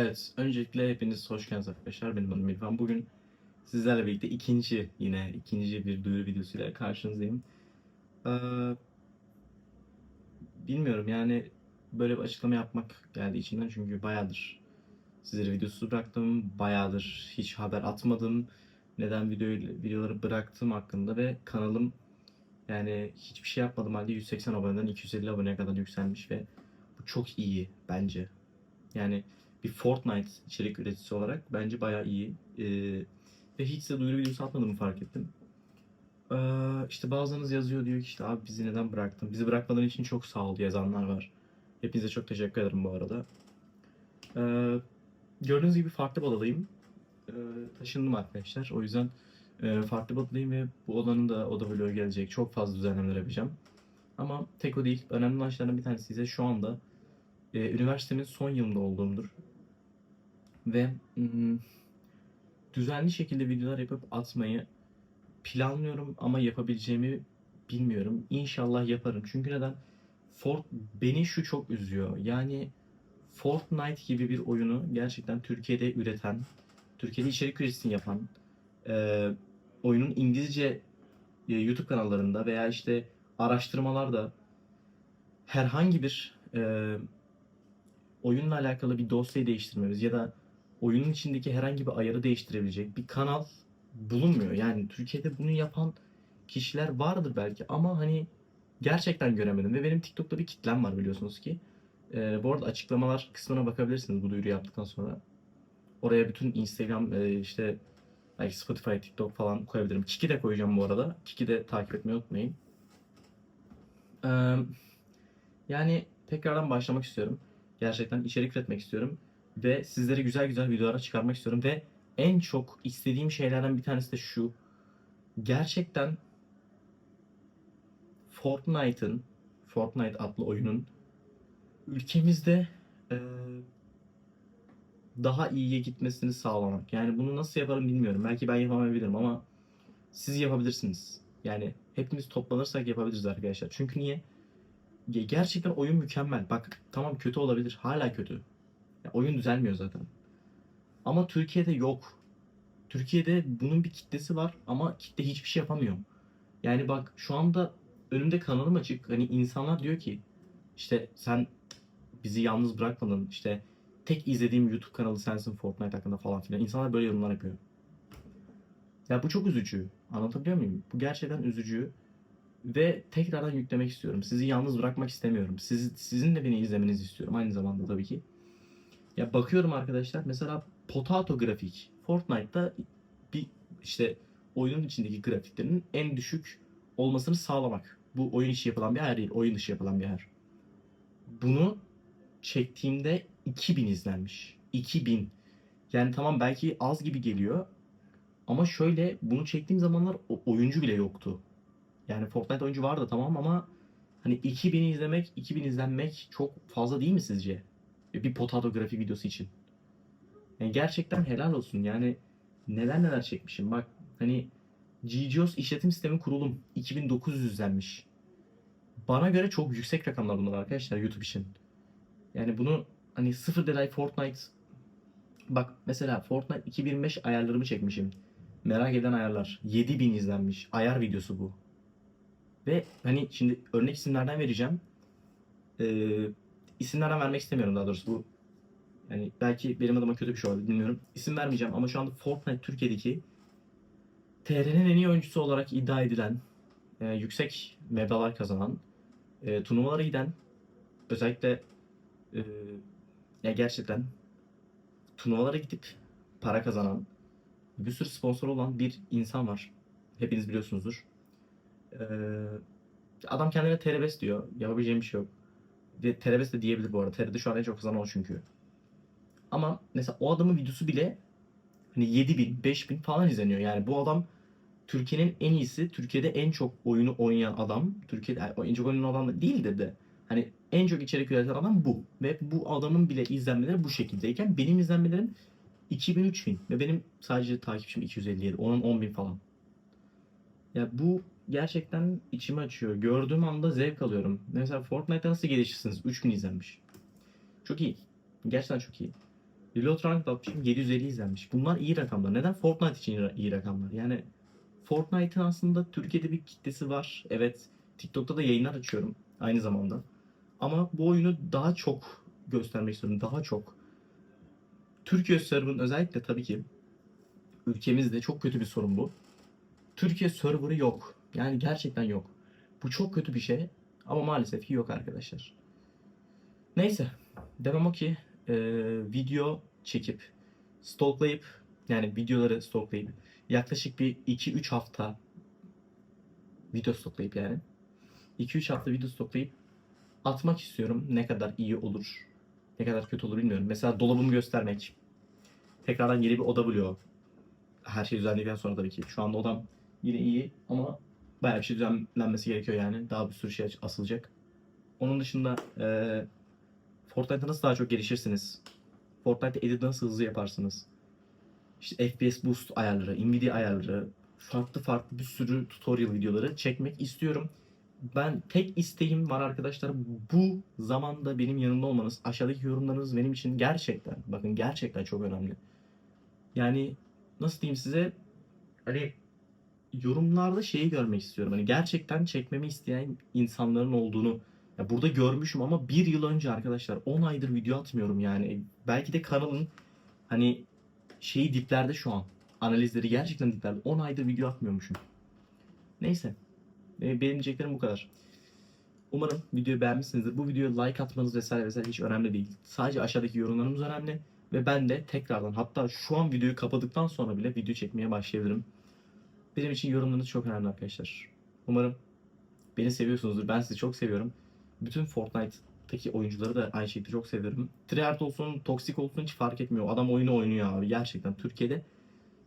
Evet, öncelikle hepiniz hoş geldiniz arkadaşlar. Benim adım İrfan. Bugün sizlerle birlikte ikinci, yine ikinci bir duyuru videosuyla karşınızdayım. Ee, bilmiyorum yani böyle bir açıklama yapmak geldi içimden çünkü bayağıdır sizlere videosu bıraktım. Bayağıdır hiç haber atmadım. Neden video, videoları bıraktım hakkında ve kanalım yani hiçbir şey yapmadım halde 180 aboneden 250 aboneye kadar yükselmiş ve bu çok iyi bence. Yani bir Fortnite içerik üreticisi olarak bence bayağı iyi. Ee, ve hiç size duyuru videosu atmadığımı fark ettim. Ee, işte bazılarınız yazıyor diyor ki işte abi bizi neden bıraktın? Bizi bırakmadığın için çok sağ ol yazanlar var. Hepinize çok teşekkür ederim bu arada. Ee, gördüğünüz gibi farklı bir odadayım. Ee, taşındım arkadaşlar. O yüzden e, farklı bir odadayım ve bu odanın da oda vlogu gelecek. Çok fazla düzenlemeler yapacağım. Ama tek o değil. Önemli şeylerden bir tanesi ise şu anda e, üniversitemin son yılında olduğumdur. Ve mm, düzenli şekilde videolar yapıp atmayı planlıyorum ama yapabileceğimi bilmiyorum. İnşallah yaparım. Çünkü neden? Fort beni şu çok üzüyor. Yani Fortnite gibi bir oyunu gerçekten Türkiye'de üreten, Türkiye'de içerik üretisini yapan, e, oyunun İngilizce e, YouTube kanallarında veya işte araştırmalarda herhangi bir e, oyunla alakalı bir dosyayı değiştirmemiz ya da oyunun içindeki herhangi bir ayarı değiştirebilecek bir kanal bulunmuyor. Yani Türkiye'de bunu yapan kişiler vardır belki ama hani gerçekten göremedim ve benim TikTok'ta bir kitlem var biliyorsunuz ki. Ee, bu arada açıklamalar kısmına bakabilirsiniz bu duyuru yaptıktan sonra. Oraya bütün Instagram e, işte belki Spotify, TikTok falan koyabilirim. Kiki de koyacağım bu arada. Kiki de takip etmeyi unutmayın. Ee, yani tekrardan başlamak istiyorum. Gerçekten içerik üretmek istiyorum. Ve sizlere güzel güzel videolar çıkarmak istiyorum. Ve en çok istediğim şeylerden bir tanesi de şu. Gerçekten Fortnite'ın Fortnite adlı oyunun ülkemizde e, daha iyiye gitmesini sağlamak. Yani bunu nasıl yaparım bilmiyorum. Belki ben yapamayabilirim ama siz yapabilirsiniz. Yani hepimiz toplanırsak yapabiliriz arkadaşlar. Çünkü niye? Ge- Gerçekten oyun mükemmel. Bak tamam kötü olabilir. Hala kötü. Ya, oyun düzelmiyor zaten. Ama Türkiye'de yok. Türkiye'de bunun bir kitlesi var ama kitle hiçbir şey yapamıyor. Yani bak şu anda önümde kanalım açık. Hani insanlar diyor ki işte sen bizi yalnız bırakmadın. İşte tek izlediğim YouTube kanalı sensin Fortnite hakkında falan filan. İnsanlar böyle yorumlar yapıyor. Ya bu çok üzücü. Anlatabiliyor muyum? Bu gerçekten üzücü. Ve tekrardan yüklemek istiyorum. Sizi yalnız bırakmak istemiyorum. Siz, sizin de beni izlemenizi istiyorum aynı zamanda tabii ki. Ya bakıyorum arkadaşlar mesela Potato grafik. Fortnite'da bir işte oyunun içindeki grafiklerin en düşük olmasını sağlamak. Bu oyun içi yapılan bir ayar değil. Oyun dışı yapılan bir ayar. Bunu çektiğimde 2000 izlenmiş. 2000. Yani tamam belki az gibi geliyor. Ama şöyle bunu çektiğim zamanlar oyuncu bile yoktu. Yani Fortnite oyuncu vardı tamam ama hani 2000 izlemek, 2000 izlenmek çok fazla değil mi sizce? Bir potato grafik videosu için. Yani gerçekten helal olsun. Yani neler neler çekmişim. Bak hani GGOS işletim sistemi kurulum 2900 izlenmiş. Bana göre çok yüksek rakamlar bunlar arkadaşlar YouTube için. Yani bunu hani sıfır delay Fortnite bak mesela Fortnite 2025 ayarlarımı çekmişim. Merak eden ayarlar. 7000 izlenmiş. Ayar videosu bu. Ve hani şimdi örnek isimlerden vereceğim. Ee, isimlerden vermek istemiyorum daha doğrusu. Bu yani belki benim adıma kötü bir şey olabilir bilmiyorum. İsim vermeyeceğim ama şu anda Fortnite Türkiye'deki TR'nin en iyi oyuncusu olarak iddia edilen, e, yüksek meblalar kazanan, e, turnuvalara giden, özellikle e, ya gerçekten turnuvalara gidip para kazanan, bir sürü sponsor olan bir insan var. Hepiniz biliyorsunuzdur. E, adam kendine terebes diyor. Yapabileceğim bir şey yok. Ve terebes de diyebilir bu arada. TR'de şu an en çok kazanan o çünkü. Ama mesela o adamın videosu bile hani 7000, 5000 falan izleniyor. Yani bu adam Türkiye'nin en iyisi, Türkiye'de en çok oyunu oynayan adam. Türkiye'de yani en çok oynayan adam da değildir de. Hani en çok içerik üreten adam bu. Ve bu adamın bile izlenmeleri bu şekildeyken benim izlenmelerim 2000-3000 ve benim sadece takipçim 257. Onun 10.000 falan. Ya bu gerçekten içimi açıyor. Gördüğüm anda zevk alıyorum. Mesela Fortnite'da nasıl gelişirsiniz? 3000 izlenmiş. Çok iyi. Gerçekten çok iyi. Reload Rank atmışım 750 izlenmiş. Bunlar iyi rakamlar. Neden? Fortnite için iyi rakamlar. Yani Fortnite'ın aslında Türkiye'de bir kitlesi var. Evet. TikTok'ta da yayınlar açıyorum aynı zamanda. Ama bu oyunu daha çok göstermek istiyorum. Daha çok. Türkiye server'ın özellikle tabii ki ülkemizde çok kötü bir sorun bu. Türkiye server'ı yok. Yani gerçekten yok. Bu çok kötü bir şey. Ama maalesef ki yok arkadaşlar. Neyse. Demem o ki e, video çekip stalklayıp yani videoları stalklayıp yaklaşık bir 2-3 hafta video stoklayıp yani 2-3 hafta video stoklayıp atmak istiyorum. Ne kadar iyi olur, ne kadar kötü olur bilmiyorum. Mesela dolabımı göstermek. Tekrardan yeni bir oda buluyor. Her şey düzenledikten sonra tabii ki. Şu anda odam yine iyi ama bayağı bir şey düzenlenmesi gerekiyor yani. Daha bir sürü şey asılacak. Onun dışında eee Fortnite'da nasıl daha çok gelişirsiniz? Fortnite'da edit nasıl hızlı yaparsınız? İşte FPS boost ayarları, Nvidia ayarları, farklı farklı bir sürü tutorial videoları çekmek istiyorum. Ben tek isteğim var arkadaşlar. Bu zamanda benim yanımda olmanız, aşağıdaki yorumlarınız benim için gerçekten, bakın gerçekten çok önemli. Yani nasıl diyeyim size? Hani yorumlarda şeyi görmek istiyorum. Hani gerçekten çekmemi isteyen insanların olduğunu ya burada görmüşüm ama bir yıl önce arkadaşlar 10 aydır video atmıyorum yani. Belki de kanalın hani şeyi diplerde şu an. Analizleri gerçekten diplerde. 10 aydır video atmıyormuşum. Neyse. Ee, Benim diyeceklerim bu kadar. Umarım videoyu beğenmişsinizdir. Bu videoya like atmanız vesaire vesaire hiç önemli değil. Sadece aşağıdaki yorumlarımız önemli. Ve ben de tekrardan hatta şu an videoyu kapadıktan sonra bile video çekmeye başlayabilirim. Benim için yorumlarınız çok önemli arkadaşlar. Umarım beni seviyorsunuzdur. Ben sizi çok seviyorum. Bütün Fortnite'daki oyuncuları da aynı şekilde çok seviyorum. Triart olsun, toksik olsun hiç fark etmiyor. Adam oyunu oynuyor abi. Gerçekten Türkiye'de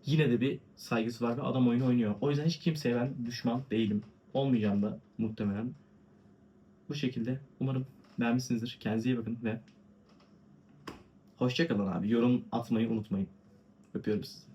yine de bir saygısı var ve adam oyunu oynuyor. O yüzden hiç kimseye ben düşman değilim. Olmayacağım da muhtemelen. Bu şekilde umarım beğenmişsinizdir. Kendinize iyi bakın ve hoşçakalın abi. Yorum atmayı unutmayın. Öpüyorum sizi.